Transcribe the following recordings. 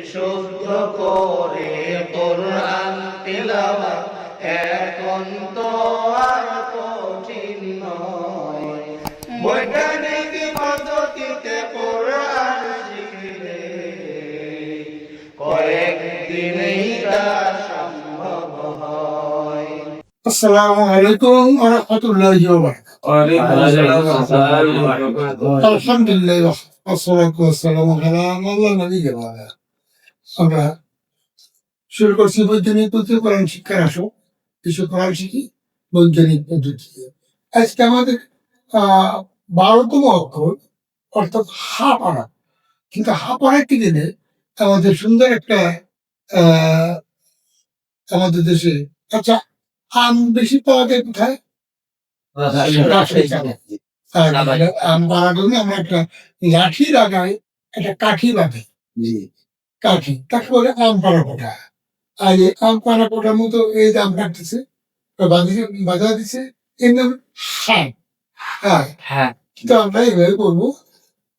শুদ্ধ করে কোরআন তিলাওয়াত এখন তো আর কঠিন নয় বৈজ্ঞানিক পদ্ধতিতে কোরআন শিখলে কয়েকদিনেই তা সম্ভব হয় আসসালামু আলাইকুম ওয়া রাহমাতুল্লাহি ওয়া বারাকাতুহু আলহামদুলিল্লাহ والصلاة والسلام على من لا نبي بعده আমরা শুরু করছি বৈজ্ঞানিক পদ্ধতি কোরআন শিক্ষার আসো কিছু কোরআন শিখি, বৈজ্ঞানিক পদ্ধতিতে আজকে আমাদের বারোতম অক্ষর অর্থাৎ হা পড়া কিন্তু হা পড়াতে গেলে আমাদের সুন্দর একটা আমাদের দেশে আচ্ছা আম বেশি পাওয়া যায় কোথায়? আম জন্য আমরা একটা লাঠি লাগাই, একটা কাঠি বাঁধে। কাঠি তাকে বলে আম পাড়া কোটা আর এই আম পাড়া কোটার মতো এই আম কাটতেছে বাঁধিয়ে বাজা দিছে এর নাম হ্যাঁ হ্যাঁ। কিন্তু আমরা এইভাবে বলব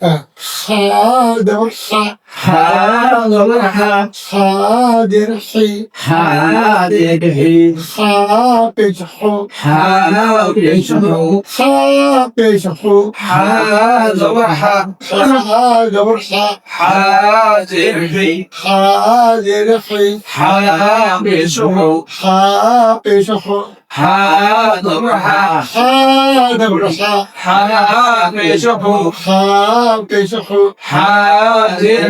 হ্যাঁ, হা দেওয়ার হা حاضر حي حافظ حو حافظ حو حاضر حاضر حي حافظ حو حاضر حافظ حو حاضر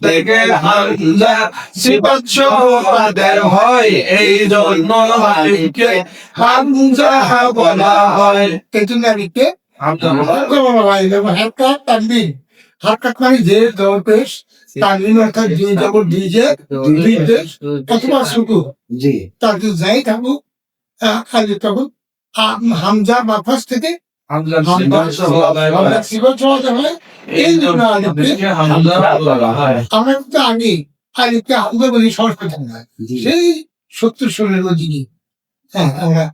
থেকে হামজা সিফাত সহ তাদের হয়। এই জন্য আলিফকে হামজা বলা হয়। এই জন্য আলিফকে হামজা হারকাত তানবিন হারকাত মানে যে জবর পেশ তানবিন অর্থাৎ যে জবর ডিজে ডিজে অথবা সুকু জি। তার যাই থাকুক আলিফ তখন হামজা মাফাস থেকে আমরা সহজে হয় এই জন্য আলিফকে হামজা বলা আমরা কিন্তু আগে আলিফকে হামজা বলি সহজ সেই সত্তর সালের যিনি আমরা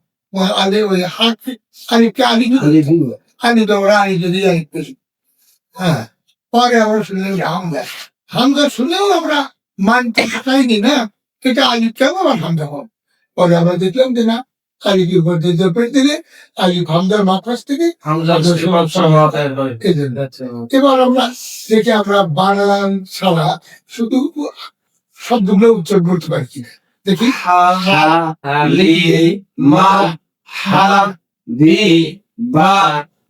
আলে ওই হাত আলিফকে আলি আলি তো আলি যদি আলিফ হ্যাঁ পরে আমরা শুনলাম যে হামজা হামজা শুনলেও আমরা মানতে চাইনি না। এটা আলিফ কেন আবার হামজা হব? পরে আমরা দেখলাম যে না দিয়ে পেট দিলে? আলিফ হামজার মাফাস থেকে জন্য এবার আমরা দেখে আমরা বানান ছাড়া শুধু শব্দগুলো উচ্চারণ করতে পারি কিনা দেখি। মা হা দি বা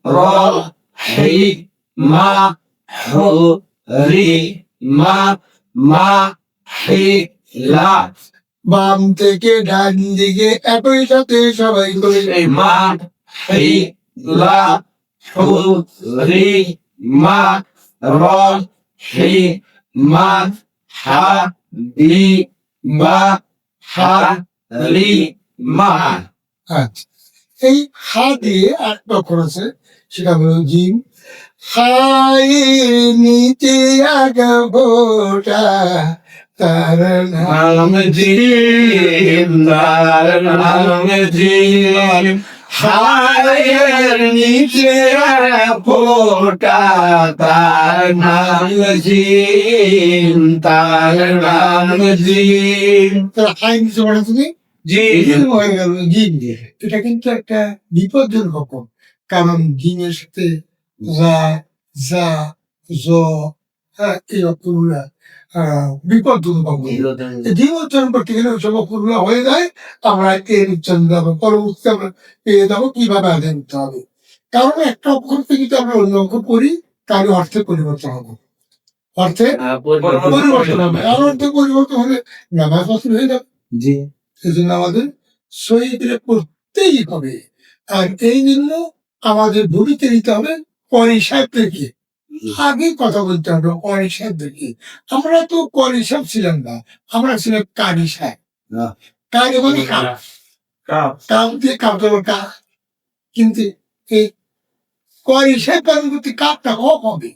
র হি মা হু রি মা মা হি লা। বাম থেকে ডান দিকে একই সাথে সবাই করে এই মা হি লা রি মা র হি মা হা দি বা হা লি মা। আচ্ছা এই হা দিয়ে আরেকটা অক্ষর আছে সেটা হলো জিম হাই নিচে আগা ভোটা। তার নাম নাম জিম তার নাম জিম হায়ের নিচে ফোটা তার নাম জিম তার নাম জিম তার হাই নিচে পড়া তুমি জিম হয়ে গেল জিম এটা কিন্তু একটা বিপজ্জনক কারণ জিমের সাথে যা যা জ হ্যাঁ এই অক্ষর উচ্চারণ করতে গেলে অক্ষরগুলো হয়ে যায়? আমরা এর উচ্চারণ দেবো পরবর্তীতে আমরা পেয়ে যাব কীভাবে আদায় করতে হবে? কারণ একটা অক্ষর থেকে যদি আমরা অন্য অক্ষর করি তাহলে অর্থের পরিবর্তন হবে। অর্থে পরিবর্তন হবে। আর অর্থে পরিবর্তন হলে নামাজ বাতিল হয়ে যাবে। জি। এই জন্য আমাদের শহীদরে করতেই হবে। আর এই জন্য আমাদের ভূমিতে নিতে হবে করি সাহেবদেরকে আগে কথা বলতে হবে সাহেব সাহেবদেরকে আমরা তো করি সাহেব ছিলাম না আমরা ছিলাম কারি সাহেব। কারি মানে কাপ কাপ দিয়ে কাপ দেবো কা কিন্তু এই করি সাহেব পালন করতে কাপটা ক হবে?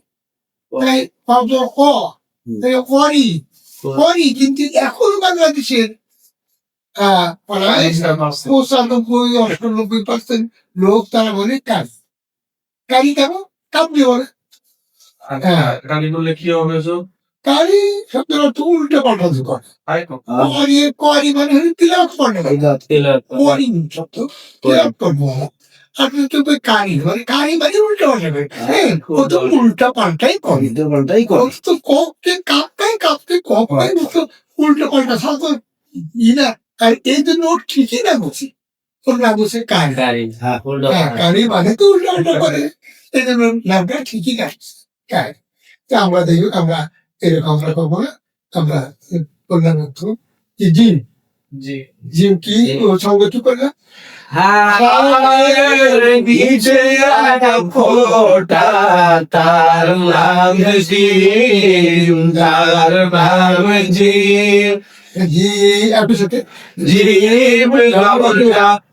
তাই কাপ দেবো ক। তাই করি। করি কিন্তু এখন বাংলাদেশের পঁচানব্বই অষ্টানব্বই পার্সেন্ট লোক তারা বলে কাজ। কারি কেন? কাপড়ি বলে। গালি করলে কি হবে শব্দের অর্থ উল্টে করি করি মানে হলো তিলাক করে করি শব্দ তিলাক করব আপনি তো কারি মানে কারি মানে উল্টে পাল্টাবে হ্যাঁ ও তো উল্টা পাল্টাই করে। ও তো কপকে কাপটাই কাপকে কপটাই তো উল্টো পাল্টা সাথে আর এই জন্য ওর ঠিকই না ওর কারি হ্যাঁ, কারি মানে তো উল্টো করে। এই জন্য নামটা ঠিকই আমরা দেখি আমরা এরকম আমরা করব না আমরা বললাম একটু যে জিম জিম কি ও সঙ্গে কি করলাম তার নাম জিম তার নাম জিম জি একটু সাথে জিম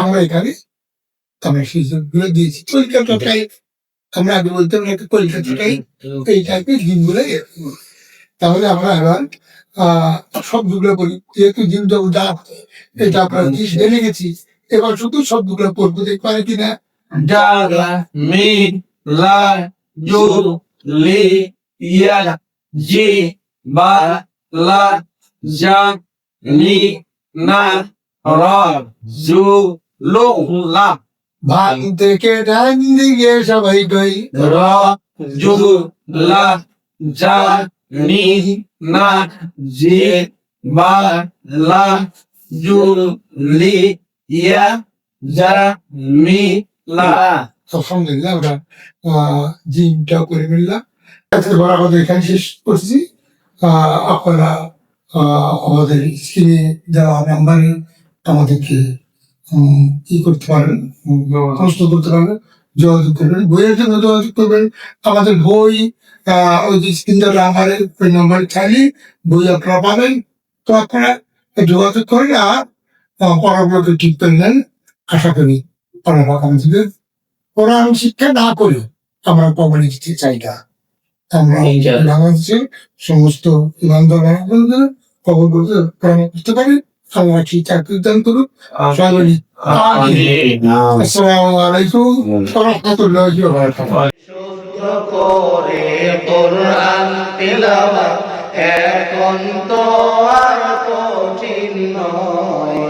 আমরা এখানে আমরা সেই সবগুলো দিয়েছি। কলকাতাটাই আমরা আগে বলতাম নাকি কলকাতাটাই এই টাইপের জিমগুলো তাহলে আমরা এবার আহ শব্দগুলো বলি। যেহেতু যখন যা এটা আমরা জেনে গেছি এবার শুধু শব্দগুলো পড়ব দেখতে পারে কিনা? Dala, mi, la, yu, li, ya, ji, ba, la, ja, ni, na, ra, zu, lu, la, ভান থেকে ডান দিকে সবাই কই ra, ju, la, ja, ni, na, ji, ba, la, ju, li, ya, ja, mi, la. আলহামদুলিল্লাহ আমরা জিমটা করে নিলাম আজকে বড় আমাদের এখানে শেষ করছি। আপনারা আমাদের স্ক্রিনে দেওয়া নাম্বারে আমাদেরকে কি করতে পারেন প্রশ্ন করতে পারেন যোগাযোগ করবেন বইয়ের জন্য যোগাযোগ করবেন। আমাদের বই ওই যে স্ক্রিন দেওয়া নাম্বারের ওই নাম্বারে চাইলে বই আপনারা পাবেন। তো আপনারা যোগাযোগ করেন আর পড়াগুলোকে ঠিক করে নেন। আশা করি আপনারা আমাদের কোরআন শিক্ষা না করে আমরা কমিউনিটি চাই না আমরা। বাংলাদেশের সমস্ত ইমানদার বলতে কোরআন করতে পারি আল্লাহ ঠিক চাকরি দান আমিন। আসসালামু আলাইকুম। ওয়া ওয়া করে কোরআন তেলাওয়াত এখন তো আর কঠিন নয়।